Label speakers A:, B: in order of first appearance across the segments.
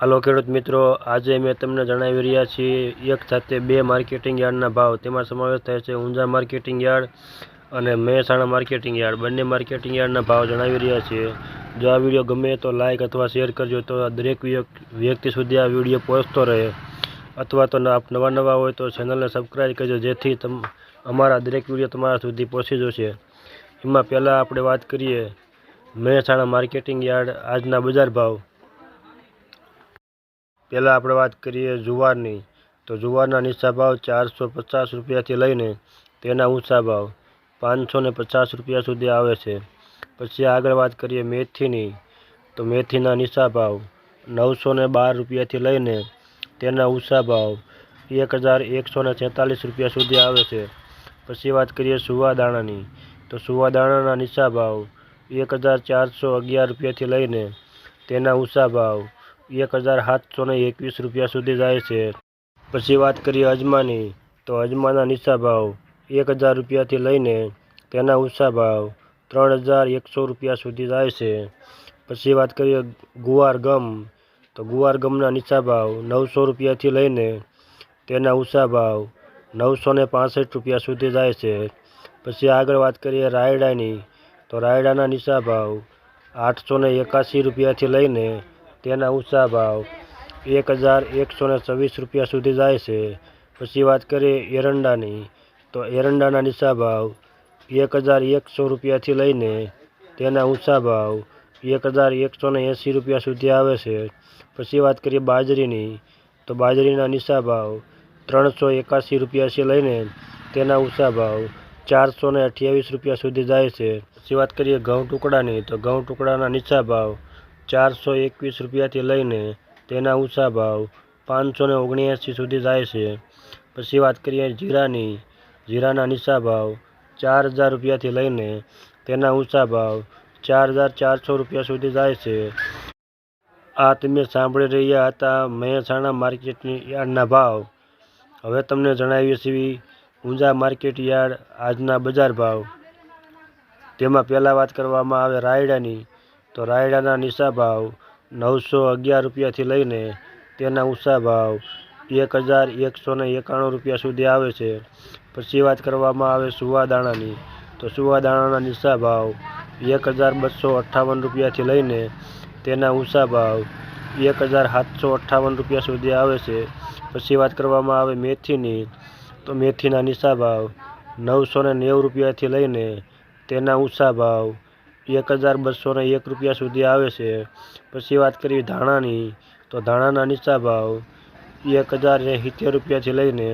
A: હાલો ખેડૂત મિત્રો, આજે મેં તમને જણાવી રહ્યા છીએ, એક સાથે બે માર્કેટિંગ યાર્ડના ભાવ. તેમાં સમાવેશ થાય છે ઊંઝા માર્કેટિંગ યાર્ડ અને મહેસાણા માર્કેટિંગ યાર્ડ. બંને માર્કેટિંગ યાર્ડના ભાવ જણાવી રહ્યા છીએ. જો આ વીડિયો ગમે તો લાઇક અથવા શેર કરજો તો દરેક વ્યક્તિ સુધી આ વીડિયો પહોંચતો રહે. અથવા તો આપ નવા નવા હોય તો ચેનલને સબસ્ક્રાઈબ કરજો, જેથી તમ, અમારા દરેક વીડિયો તમારા સુધી પહોંચી જશે. એમાં પહેલાં આપણે વાત કરીએ મહેસાણા માર્કેટિંગ યાર્ડ આજના બજાર ભાવ. પહેલાં આપણે વાત કરીએ જુવારની. તો જુવારના નીચા ભાવ ચારસો પચાસ રૂપિયાથી લઈને તેના ઊંચા ભાવ પાંચસો ને પચાસ રૂપિયા સુધી આવે છે. પછી આગળ વાત કરીએ મેથીની. તો મેથીના નીચા ભાવ નવસો ને બાર રૂપિયાથી લઈને તેના ઊંચા ભાવ એક હજાર એકસો ને છેતાલીસ રૂપિયા સુધી આવે છે. પછી વાત કરીએ સુવાદાણાની. તો સુવાદાણાના નીચા ભાવ એક હજાર ચારસો અગિયાર રૂપિયાથી લઈને તેના ઊંચા ભાવ એક હજાર સાતસો એકવીસ રૂપિયા સુધી જાય છે. પછી વાત કરીએ અજમાની, તો અજમાના નીચા ભાવ એક હજાર રૂપિયાથી લઈને તેના ઊંચા ભાવ ત્રણ હજાર એકસો રૂપિયા સુધી જાય છે. પછી વાત કરીએ ગુવાર ગમ, તો ગુવાર ગમના નીચા ભાવ નવસો રૂપિયાથી લઈને તેના ઊંચા ભાવ નવસો ને રૂપિયા સુધી જાય છે. પછી આગળ વાત કરીએ રાયડાની, તો રાયડાના નીચા ભાવ આઠસો એકાસી રૂપિયાથી લઈને તેના ઊંચા ભાવ એક હજાર એકસો ને છવ્વીસ રૂપિયા સુધી જાય છે. પછી વાત કરીએ એરંડાની, તો એરંડાના નીચા ભાવ એક હજાર એકસો રૂપિયાથી લઈને તેના ઊંચા ભાવ એક હજાર એકસો ને એંસી રૂપિયા સુધી આવે છે. પછી વાત કરીએ બાજરીની, તો બાજરીના નીચા ભાવ ત્રણસો એકાસી રૂપિયાથી લઈને તેના ઊંચા ભાવ ચારસો ને અઠ્યાવીસ રૂપિયા સુધી જાય છે. પછી વાત કરીએ ઘઉં ટુકડાની, તો ઘઉં ટુકડાના નીચા ભાવ ચારસો એકવીસ રૂપિયાથી લઈને તેના ઊંચા ભાવ પાંચસો ને ઓગણએંસી સુધી જાય છે. પછી વાત કરીએ જીરાની. જીરાના નીચા ભાવ ચાર હજાર રૂપિયાથી લઈને તેના ઊંચા ભાવ ચાર હજાર ચારસો રૂપિયા સુધી જાય છે. આ તમે સાંભળી રહ્યા હતા મહેસાણા માર્કેટની યાર્ડના ભાવ. હવે તમને જણાવીએ છીએ ઊંઝા માર્કેટ યાર્ડ આજના બજાર ભાવ. તેમાં પહેલાં વાત કરવામાં આવે રાયડાની. તો રાયડાના નીચા ભાવ નવસો અગિયાર રૂપિયાથી લઈને તેના ઊંચા ભાવ એક હજાર એકસો ને એકાણું રૂપિયા સુધી આવે છે. પછી વાત કરવામાં આવે સુવાદાણાની. તો સુવાદાણાના નીચા ભાવ એક હજાર બસો અઠ્ઠાવન રૂપિયાથી લઈને તેના ઊંચા ભાવ એક હજાર સાતસો અઠ્ઠાવન રૂપિયા સુધી આવે છે. પછી વાત કરવામાં આવે મેથીની. તો મેથીના નીચા ભાવ નવસો ને નેવું રૂપિયાથી લઈને તેના ઊંચા ભાવ એક હજાર બસો ને એક રૂપિયા સુધી આવે છે. પછી વાત કરીએ ધાણાની, તો ધાણાના નીચા ભાવ એક હજાર સિત્તેર રૂપિયાથી લઈને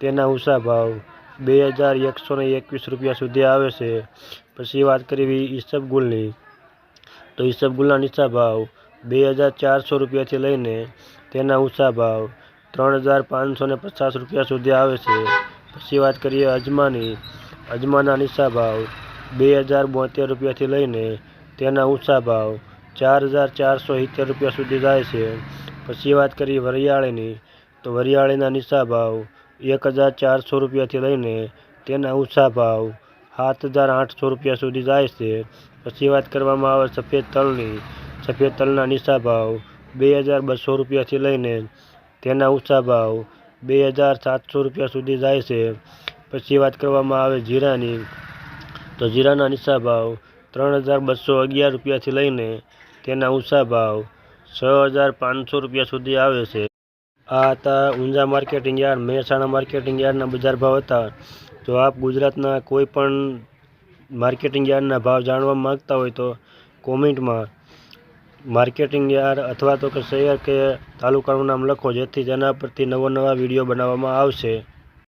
A: તેના ઊંચા ભાવ બે હજાર એકસો ને એકવીસ રૂપિયા સુધી આવે છે. પછી વાત કરવી ઈસબગુલની તો ઈસબગુલના નીચા ભાવ બે હજાર ચારસો રૂપિયાથી લઈને તેના ઊંચા ભાવ ત્રણ હજાર પાંચસો ને પચાસ રૂપિયા સુધી આવે છે. પછી વાત કરીએ અજમાની, અજમાના નીચા ભાવ બે હજાર બોતેર રૂપિયાથી લઈને તેના ઊંચા ભાવ ચાર હજાર ચારસો સિત્તેર રૂપિયા સુધી જાય છે. પછી વાત કરીએ વરિયાળીની, તો વરિયાળીના નીચા ભાવ એક હજાર ચારસો રૂપિયાથી લઈને તેના ઊંચા ભાવ સાત હજાર આઠસો રૂપિયા સુધી જાય છે. પછી વાત કરવામાં આવે સફેદ તલની, સફેદ તલના નીચા ભાવ બે હજાર બસો રૂપિયાથી લઈને તેના ઊંચા ભાવ બે હજાર સાતસો રૂપિયા સુધી જાય છે. પછી વાત કરવામાં આવે જીરાની તો જીરાના નીચા ભાવ ત્રણ હજાર બસો અગિયાર રૂપિયાથી લઈને તેના ઊંચા ભાવ છ હજાર પાંચસો રૂપિયા સુધી આવે છે. આ હતા Unjha marketing yard, Mehsana marketing યાર્ડના બજાર ભાવ હતા. જો આપ ગુજરાતના કોઈ પણ માર્કેટિંગ યાર્ડના ભાવ જાણવા માંગતા હોય તો કોમેન્ટમાં માર્કેટિંગ યાર્ડ અથવા તો કે શહેર કે તાલુકાનું નામ લખો, જેથી તેના પરથી નવા નવા વીડિયો બનાવવામાં આવશે.